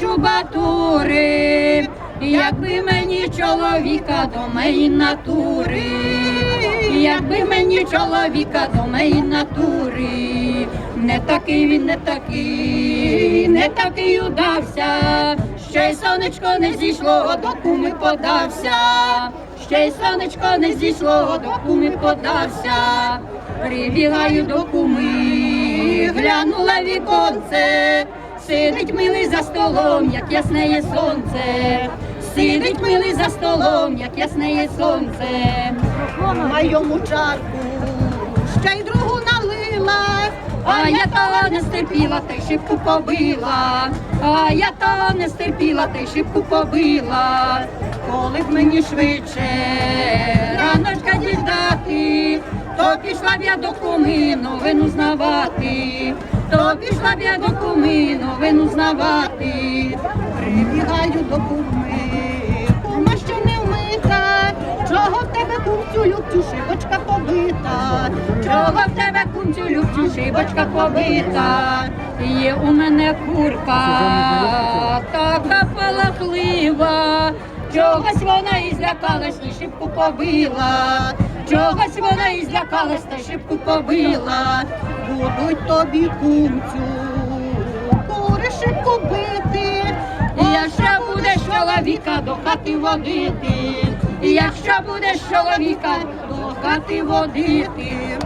чубатури, якби мені чоловіка до моєї натури, якби мені чоловіка до моєї натури, не такий він, не такий, не такий удався, ще й сонечко не зійшло, до куми подався, ще й сонечко не зійшло, до куми подався, прибігаю до куми, глянула віконце, сидить милий за столом, як яснеє сонце, сидить милий за столом, як яснеє сонце, Майому чарку ще й другу налила. а я того не стерпіла, та й шибку побила, а я того не стерпіла, та й шибку побила, коли б мені швидше раночка діждати, то пішла б я до куми новину знавати, то пішла б я до куми новину знавати. Прибігаю до куми, кума ще не вмита. Чого в тебе кумцю любцю шибочка побита? Чого в тебе кумцю любцю шибочка побита? Є у мене курка, така палахлива. Чогось вона і злякалась, і шибку побила. Чогось вона і злякалась, та шибку побила. Будуть тобі кумцю, куришику бити. І Якщо будеш чоловіка до хати водити, і якщо будеш чоловіка до хати водити,